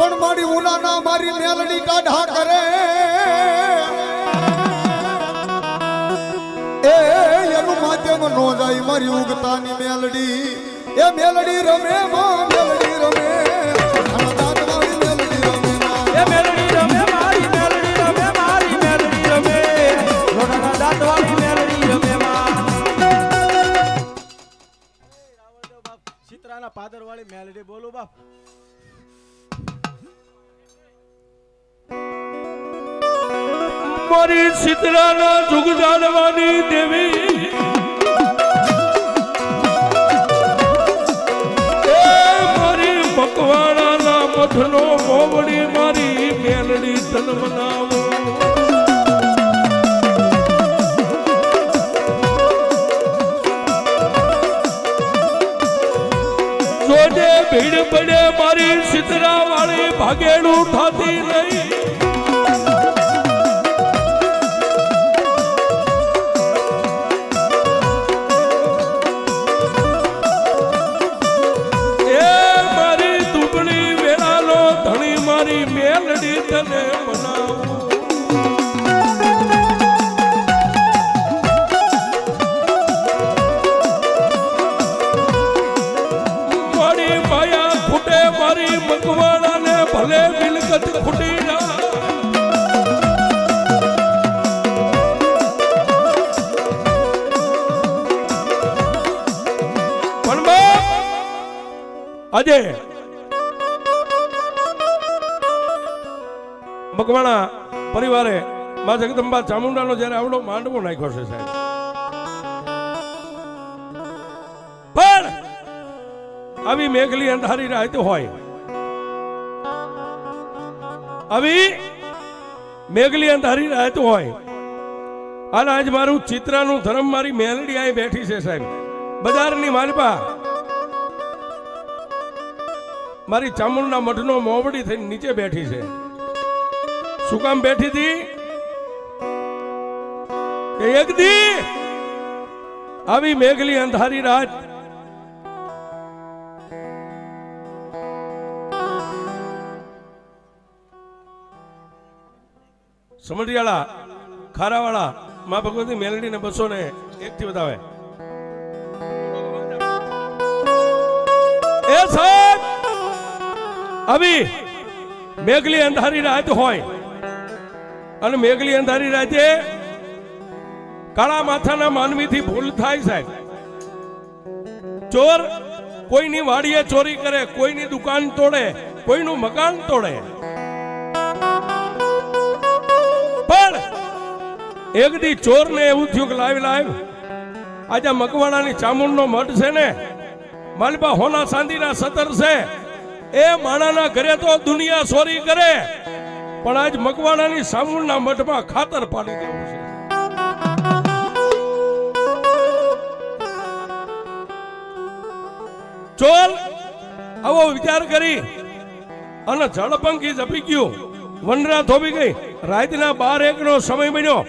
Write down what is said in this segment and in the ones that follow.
પણ મારી ઉનાના મારી મેલડી કાઢા કરે. એ એનું માધ્યમ નો જાય મારી ઉગતાની મેલડી. એ મેલડી રમે માં મેલડી રમે. પાદર વાળી મેલડી બોલું માં. મારી સિતરાના જુગ જાણવાની દેવી. મારી મકવાણાના મઠનો મોવડી મારી મેલડી તન જોજે ભીડ પડે મારી સિતરા વાળી ભાગેડું થાતી આજે મકવાણા પરિવારે મા જગદંબા ચામુંડાનો જ્યારે આવડો માંડવો નાખ્યો છે સાહેબ. પણ આવી મેઘલી અંધારી રાત હોય. આવી મેઘલી અંધારી રાત હોય. અને આજ મારું ચિત્રાનું ધર્મ મારી મેલડી અહીં બેઠી છે સાહેબ. બજારની માલપા મારી ચામુંડના મઠનો મોવડી થઈને નીચે બેઠી છે. શું કામ બેઠી હતી? એક દી આવી મેઘલી અંધારી રાત સમઢિયાળા, ખારાવાળા મા ભગવતી મેલડી ને બસો ને એક થી બતાવે એ સાહેબ! આવી મેઘલી અંધારી રાત હોય. અને મેઘલી અંધારી રાતે કાળા માથાના માનવીથી ભૂલ થાય સાહેબ. ચોર કોઈની વાડીએ ચોરી કરે, કોઈની દુકાન તોડે, કોઈનું મકાન તોડે. પણ એક દી ચોર ને એવું થયું કે લાવ લાવ. આજે મકવાણાની ચામુંડનો મઠ છે ને, માલબા હોના સાંધીના સતર છે. એ માણાના ઘરે તો દુનિયા સોરી કરે. પણ આજ મકવાણાની સામુના મઠમાં ખાતર પાડી દેવું છે. ચોલ, આવો વિચાર કરી. અને જળપંખી જપી ગયું. વનરા થોભી ગઈ. રાતના બાર એક નો સમય બન્યો.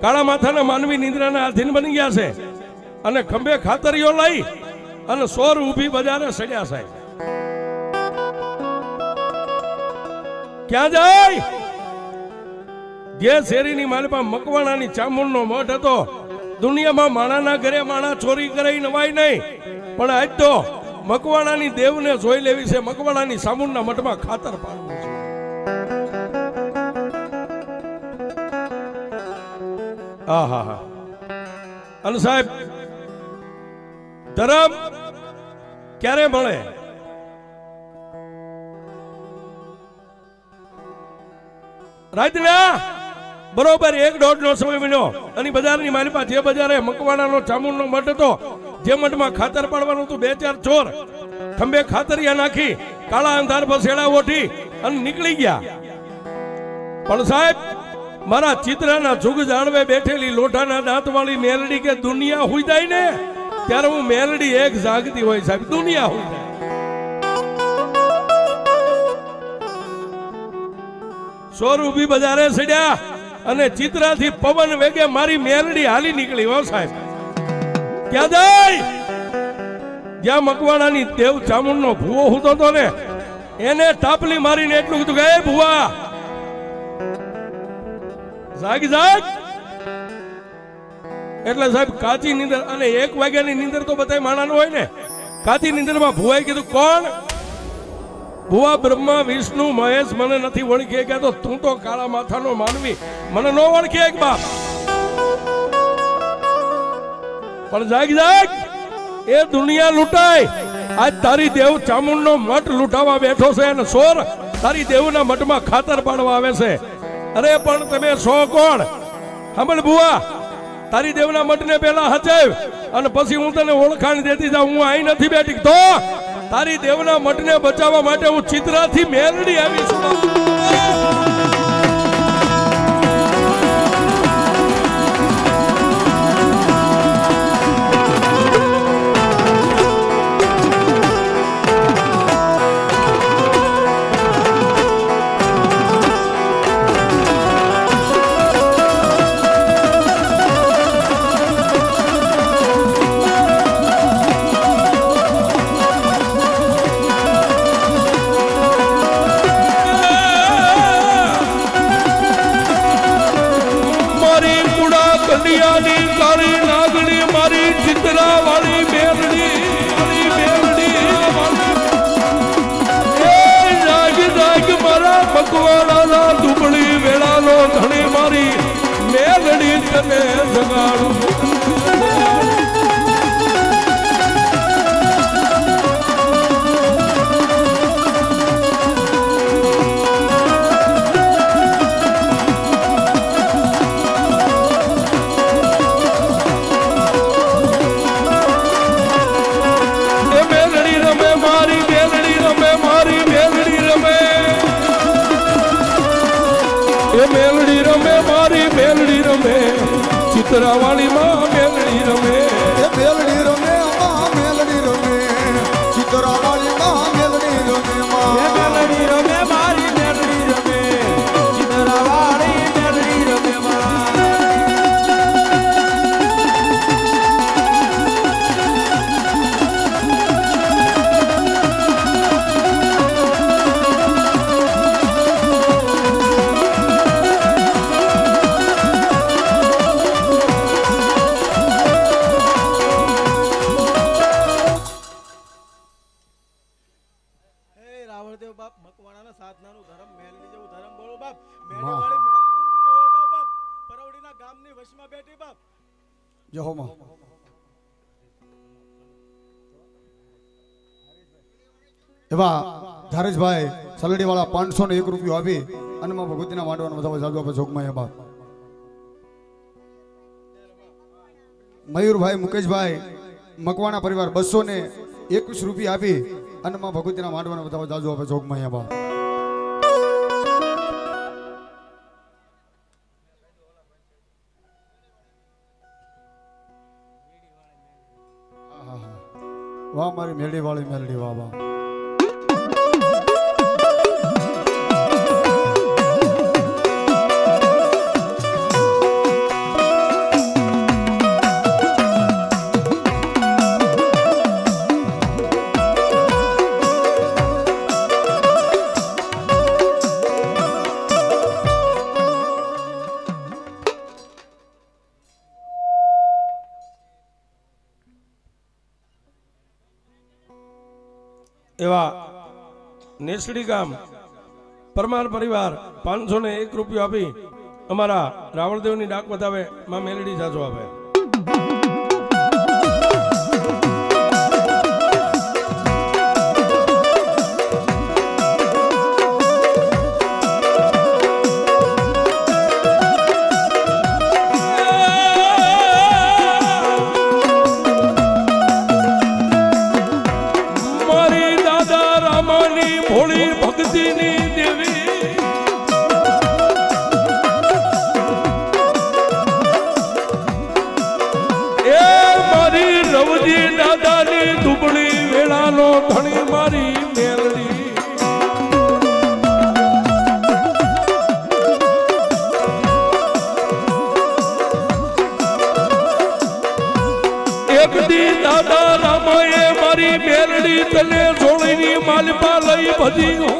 કાળા માથાના માનવી નિંદ્રાના આધીન બની ગયા છે. અને ખંભે ખાતરીઓ લઈ અને સોર ઊભી બજારે સડ્યા સાહેબ. ક્યાં જાય? જે શેરીની માલપા મકવાણાની ચામુંડનો મઠ હતો, દુનિયામાં માણાના ઘરે માણા ચોરી કરે નવાય નહીં. પણ આજ તો મકવાણાની દેવને જોઈ લેવી છે, મકવાણાની સામુંડના મઠમાં ખાતર પાડવું છે. હા હા. અને સાહેબ, ધરમ ક્યારે મળે? રાતના બરોબર, એક દોઢ નો સમય મળ્યો. અને બજારની માલિપા જે બજારે મકવાણાનો, ચામુંડનો મઠ હતો, જે મઠમાં ખાતર પાડવાનું હતું, બે ચાર ચોર. ખંભે ખાતરિયા નાખી, કાળા અંધાર પર શેડા ઓઠી અને નીકળી ગયા. પણ સાહેબ, મારા ચિત્રના જુગ જાળવે બેઠેલી લોઢાના દાંતવાળી મેલડી કે દુનિયા હુઈ જાય ને? ત્યારે હું મેલડી એક જાગતી હોય સાહેબ, દુનિયા હુઈ જાય. સોર ઊભી બજારે સડ્યા અને ચિત્રાથી પવન વેગે મારી મેલડી હાલી નીકળી, હો સાહેબ. ક્યાં જાય? જ્યાં મકવાણાની દેવ ચામુંડનો ભૂવો હોતો હતો ને, એને ટાપલી મારીને એટલું કીધું કે, "એ ભુવા, જાગ જાગ. એટલે સાહેબ, કાચી નીંદર, અને એક વાગ્યાની નીંદર તો બધા માણાનું હોય ને, કાચી નીંદરમાં ભૂવાઈ કીધું, કોણ ભુવા બ્રહ્મા, વિષ્ણુ, મહેશ મને નથી ઓળખી ગયા તો તું તો કાળા માથાનો માનવી. મને ન ઓળખી એક બાપ. પણ જાગ જાગ. એ દુનિયા લૂંટાય. આજ તારી દેવ ચામુંડનો મઠ લૂંટાવા બેઠો છે અને સોર તારી દેવના મઠમાં ખાતર પાડવા આવે છે. અરે, પણ તમે સો કોણ? હમણ ભુવા, તારી દેવના મઠને પેલા હચાવ અને પછી હું તને ઓળખાણ દેતી જાઉં. હું અહીં નથી બેઠી. તો તારી દેવના મઠને બચાવવા માટે હું ચિત્રાથી મેલડી આવી છું. હો માં એવા ધારેશભાઈ સલડી વાળા પાંચસો ને એક રૂપિયો આપી અને માં ભગવતીના માંડવાનો બધા જાદુ આપે જોગમાં એમાં મયુરભાઈ મુકેશભાઈ મકવાણા પરિવાર બસો ને એકવીસ રૂપિયા આપી અને માં ભગવતીના માંડવાનો બધા જાદુ આપે જોગમાં એમાં વાહ મારી મેળી વાળી મેલડી વાહ. એવા નેસડી ગામ, પરમાર પરિવાર પાંચસો ને એક રૂપિયો આપી અમારા રાવણદેવની ડાક બતાવે માં મેલડી જાજો આપે. ભોળી લઈ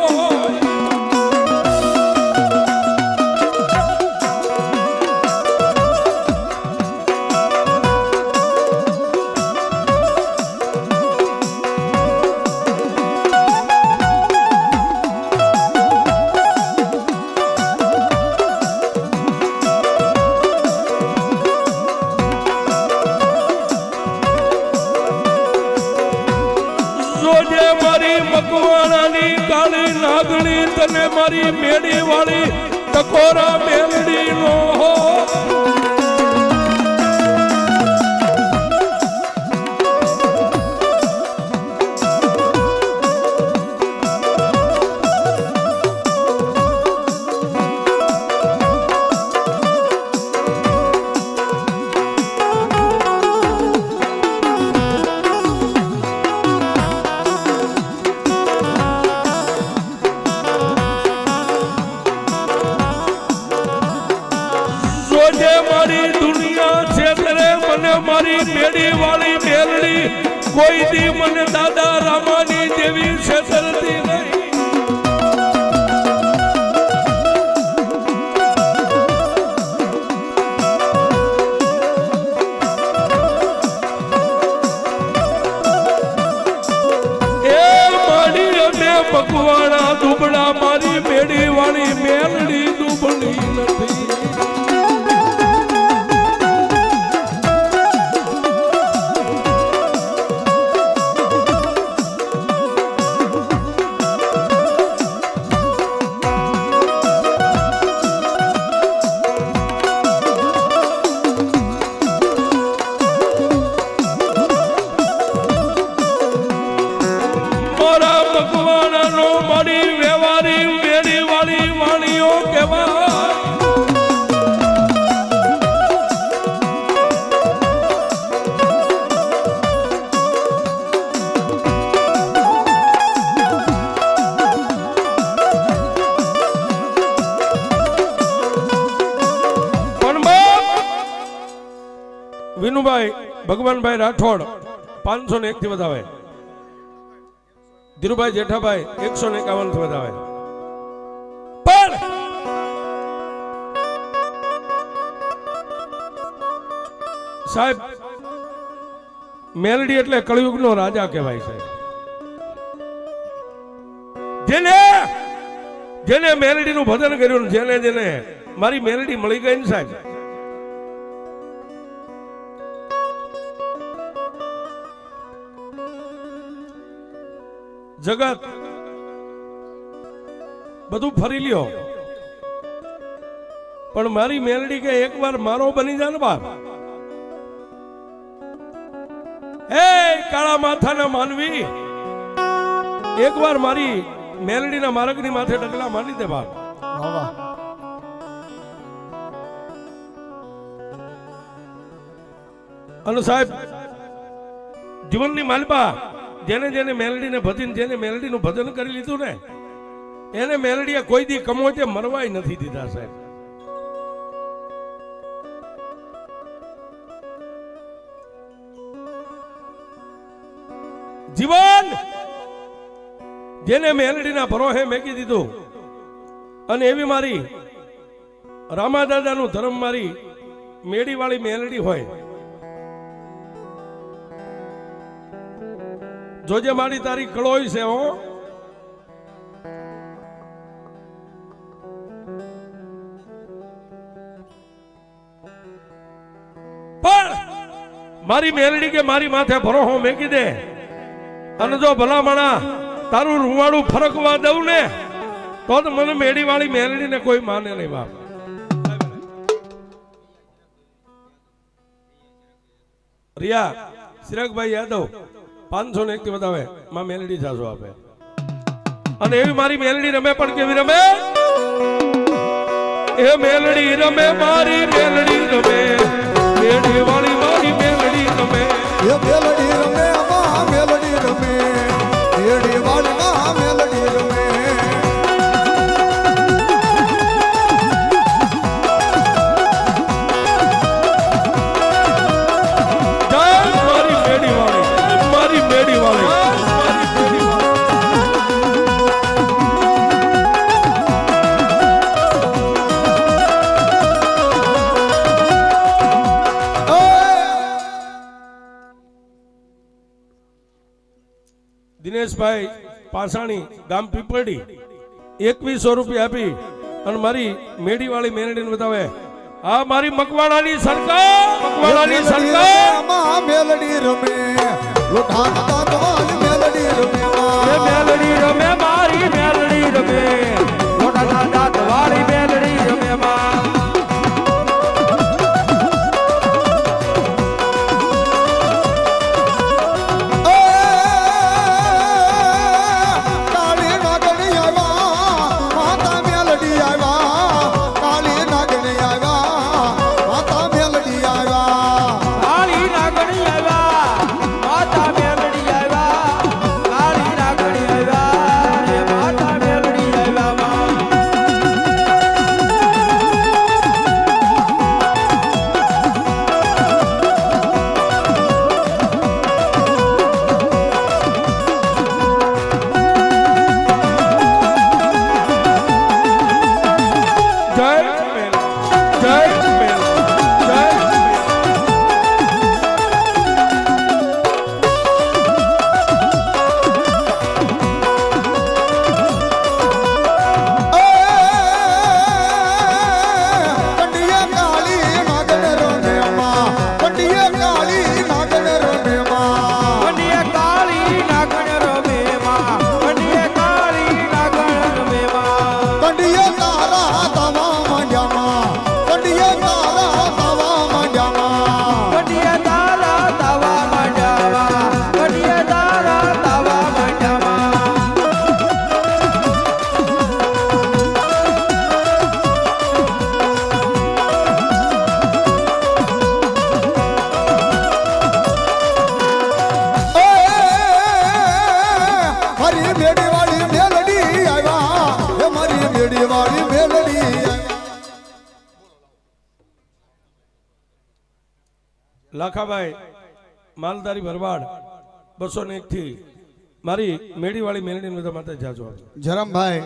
મેડી વાળી મેલડી કોઈ દી મને દાદા રામાની જેવી છેતરતી નહીં. વિનુભાઈ, ભગવાનભાઈ રાઠોડ, પાંચસો ને એક થી વધાવે. ધીરુભાઈ જેઠાભાઈ, એકસો ને એકાવનથી વધાવે. સાહેબ, મેલડી એટલે કળિયુગ નો રાજા કહેવાય છે. જેને જેને મેલડી નું ભજન કર્યું, જેને જેને, મારી મેલડી મળી ગઈ ને સાહેબ. જગત. બધું ફરી લ્યો. પણ મારી મેલડી કે એકવાર મારો બની જા ને બાપ કાળા માથાના માનવી. એકવાર મારી મેલડીના માર્ગની માથે ડગલા માની દે બાપ. અને સાહેબ જીવનની માલપા જેને જેને મેલડીને ભજીને જેને મેલડીનું ભજન કરી લીધું ને, એને મેલડીએ કોઈ દી કમોચે મરવાય નથી દીધા સાહેબ. જીવન! જેને મેલડીના ભરોહે મેકી દીધું, અને એવી મારી રામા દાદાનું ધર્મ મારી મેડી વાળી મેલડી હોય જોજે મારી તારી કળોય છે, હો. મારી મેલડી કે મારી માથે ભરોહો મેકી દે. અને જો ભલામણા તારું રૂવાડું ફરકવા દઉં ને, તો મને મેડી વાળી મેલડી ને કોઈ માને નહીં બાપ. રિયા ચિરાગભાઈ યાદવ પાંચસો ને એક બતાવે માં મેલડી જાજો આપે. અને એવી મારી મેલડી રમે પણ કેવી રમે? એ મેલડી રમે, મારી મેલડી રમે. મેલડી વાળી મારી મેલડી રમે. એ મેલડી દિવ્યેશભાઈ પાસાણી ગામ પીપળી એકવીસો રૂપિયા આપી અને મારી મેડીવાળી મેરડીને બતાવે આ મારી મકવાણાની સરકાર મકવાણાની સરકાર. રમે મેલડી રમે લોઢાના દાંત વાળી મેલડી રમે મેલડી રમે મારી મેલડી રમે. મોટા દાદા વાળી મેલડી રમે માં. લાખાભાઈ માલધારી ભરવાડ બસો ને એક થી મારી મેડીવાળી મેલડીને બધા માટે જાજો. જરમભાઈ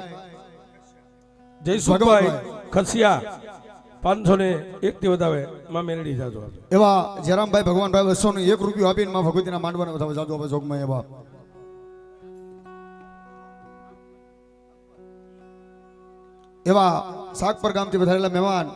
જયસુખભાઈ ખસિયા પાંચસો ને એક થી વધાવે માં મેલડી જાજો એવા જયરામભાઈ ભગવાનભાઈ બસો ને એક રૂપિયો આપીને માં ભગવતીના માંડવાને બધા જાજો આપે જોગમાં એવા એવા સાગપર ગામથી વધારેલા મહેમાન